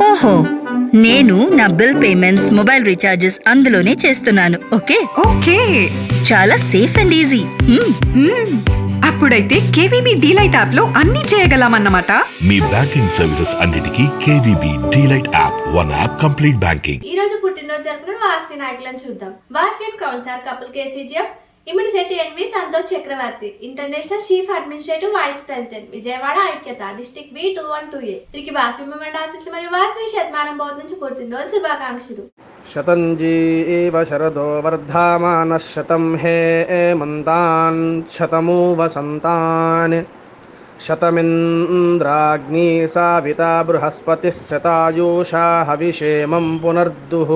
ఓహో నేను నా బిల్ పేమెంట్స్ మొబైల్ రీఛార్జెస్ అందులోనే చేస్తున్నాను ఓకే? ఓకే. చాలా సేఫ్ అండ్ ఈజీ. అప్పుడైతే కేవీబీ డీలైట్ యాప్లో అన్ని చేయగలమన్నమాట. మీ బ్యాంకింగ్ సర్వీసెస్ అన్నిటికీ KVB DeLight app one app complete banking. ఈ రోజు పుట్టినరోజు జరుపుకున్న వాసవి నాయకులను చూద్దాం. Vasavi crown star couple KCGF ఇమిడి Shetty NV Santosh Chakravarthi. International chief administrative vice president Vijayawada ఐక్యత district B two one two A వీరికి వాస్విమండ ఆశీస్సులు మరియు వాస్వి శతమానం బోధ నుంచి పుట్టినరోజు శుభాకాంక్షలు. శతంజీ ఏవ శరదో వర్ధమాన శతం హే మంతాన్ శతమూ వసంతాన్ శతమింద్రాగ్ని సావిత బృహస్పతి శతాయూషా హవిషేమం పునర్దుః.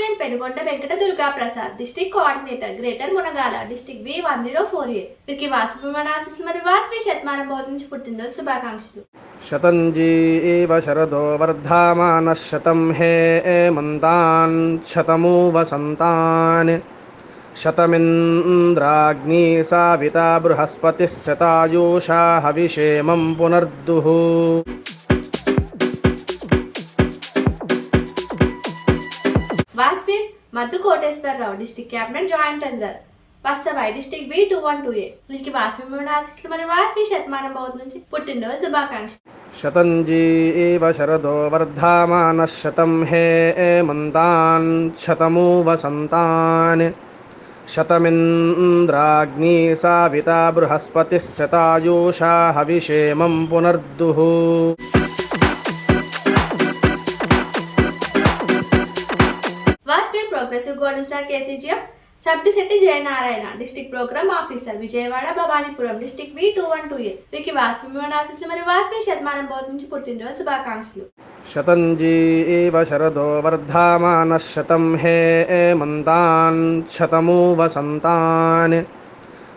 ఆస్వేన్ Penugonda Venkata Durga Prasad district coordinator greater Munagala district B one zero four A. వీరికి వాసుమణాశిస్ మరియు వాజ్పేయి శతమానం బోధించి పుట్టినరోజు శుభాకాంక్షలు. శతం జీవ శరదో వర్ధమాన శతం హే మంతాన్ శతమూ వసంతాన్ శతమింద్రాగ్ని సావిత బృహస్పతి శతాయూషా హవిషేమం పునర్దుః. Maddu Koteswararao district cabinet joint treasurer Vatsavai district B two one two A వీరికి వాసవి మూమెంట్ ఆశీస్సులు మరియు వాసవి శతమానం బోధ నుంచి పుట్టినరోజు శుభాకాంక్షలు शतञ्जी एव शरदो वर्धामानः शतं हे एमन्तान् शतमु वसन्तान् शतमिन्द्राग्नी साविता बृहस्पतिः शतायुषा हविषेमं पुनर्दुः Karimnagar KCGF సబ్డిసిటీ Jayanarayana district programme officer Vijayawada Bhavanipuram district B two one two A. వీరికి వాస్వి ఆశీస్సులు మరియు వాస్వి శతమానం బోధ నుంచి పుట్టినరోజు శుభాకాంక్షలు. శతంజీ శరదో వర్ధమాన శతం హే మంతాన్ శతమూ వసంతాన్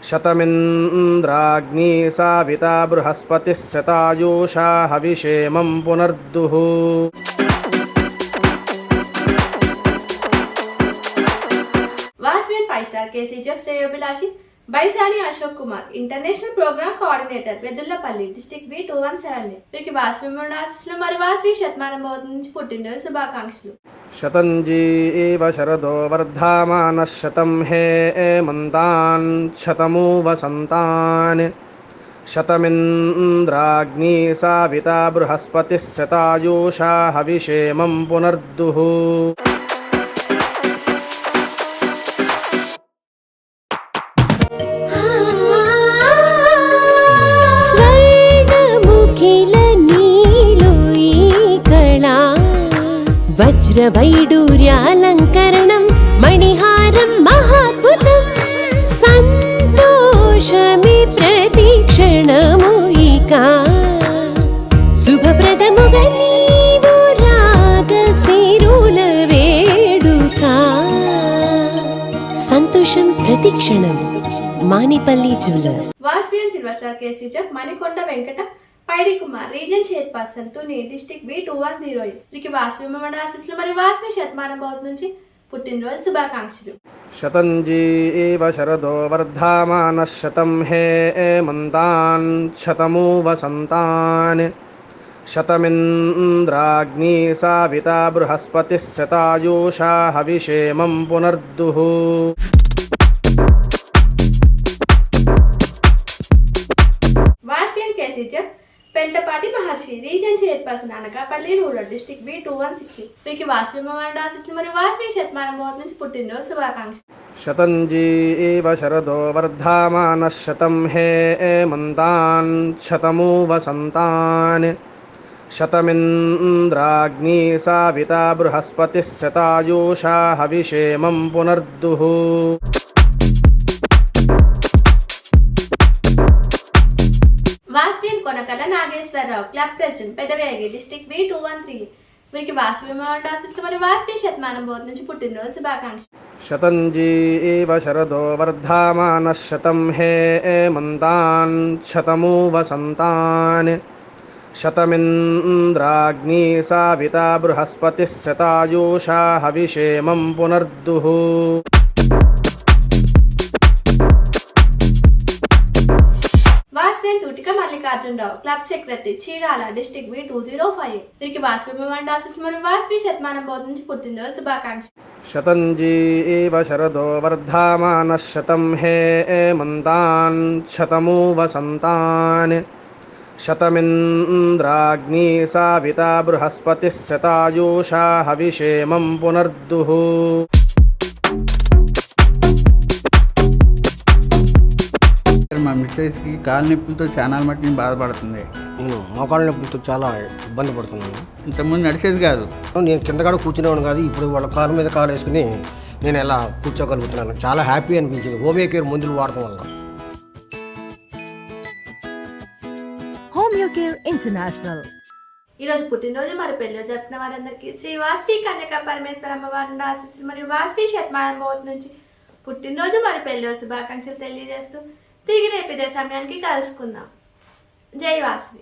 శతమింద్రాగ్ని సావిత బృహస్పతి శతాయూషా హవిషేమం పునర్దుః. కేసీ జెఫ్ శ్రేయోభిలాషి Baisani Ashok Kumar international programme coordinator Vedullapalli district B two one seven వీరికి వాసవి మూడాశిస్సులు మరి వాసవి శతమానం నుంచి పుట్టినరోజు శుభాకాంక్షలు. శతం జీవ శరదో వర్ధమాన శతం హే మంతాన్ శతమూ వసంతాన్ శతమింద్రాగ్ని సావిత బృహస్పతి శతాయూషా హవిషేమం పునర్దుః. వజ్రవైడూర్యాలంకరణం మణిహారం మహాద్భుతం సంతోషమి ప్రతిక్షణము ఇక శుభప్రదముగా నీవు రాగశిరుల వేడుక సంతోషం ప్రతిక్షణం Manipalli jewellers వాస్వియన్ silver star KCGF Manikonda Venkata Paidikumar region chairperson Tuni district B two one zero eight. వీరికి వాసవి మండల ఆశీస్సులు మరియు వాసవి శతమానం భవత్ నుంచి పుట్టినరోజు శుభాకాంక్షలు. శతంజీ ఏవ శరదో వర్ధమాన శతం హే మంతాన్ శతమూ వసంతాన్ శతమింద్రాగ్ని సావిత బృహస్పతి శతాయూషా హవిషేమం పునర్దుః. Pentapati Maharshi region chairperson Anakapalli rural district B two one six की वास्वी मैं आशीस मैं वास्वी शतमान मोहन पुटन रोज शुभाकांक्ष शतंजी शरदो वर्धामान शतम हे ए मंतान शतमू वसंतान शतमिन्द्राग्नी साविता बृहस्पतिः शतायुषा हविषेमं पुनर्दुः వాస్విన్ Konakala Nageswararao club president Pedavegi district B two one three వీరికి వాసవి అవార్డు ఆశిస్తూ మరి వాసవి శతమానం బోధ నుంచి పుట్టినరోజు శుభాకాంక్ష శతంజీవ శరదో వర్ధమానः శతం హే మంతాన్ శతమూ వసంతాన్ శతమింద్రాగ్నీ సావితా బృహస్పతిः శతాయూషా హవిషేమం పునర్దుః Mallikarjunarao club secretary Chirala district B two zero five వీరికి వాసవి అవార్డు ఆశిస్తూ మరి వాసవి శతమానం బోధ నుంచి పుట్టినరోజు శుభాకాంక్ష శతంజీవ శరదో వర్ధమాన శతం హే మంతాన్ శతమూ వసంతాన్ శతమింద్రాగ్నీ సావిత బృహస్పతిः శతాయూషా హవిషేమం పునర్దుః. మా మిస్సెస్కి కాలు నొప్పులతో చాలా మట్టి బాధపడుతుంది. నేను మోకాళ్ళ నొప్పులతో చాలా ఇబ్బంది పడుతున్నాను. ఇంతకుముందు నడిచేది కాదు. నేను కింద కూడా కూర్చునేవాడు కాదు ఇప్పుడు వాళ్ళ కాలు మీద కాలు వేసుకుని నేను ఎలా కూర్చోగలుగుతున్నాను. చాలా హ్యాపీ అనిపించింది. హోమియో కేర్ మందులు వాడటం వల్ల. Homeo Care International. ఈ రోజు పుట్టినరోజు మరి పెళ్ళి జరుపుకున్న వారందరికీ శ్రీ వాస్వి కన్యక పరమేశ్వర అమ్మవారిని ఆశిస్తూ మరియు వాస్వి శతమానం నుంచి పుట్టినరోజు మరి పెళ్ళి శుభాకాంక్షలు తెలియజేస్తూ తిరిగి రేపు ఇదే సమయానికి కలుసుకుందాం. జై వాస్వి.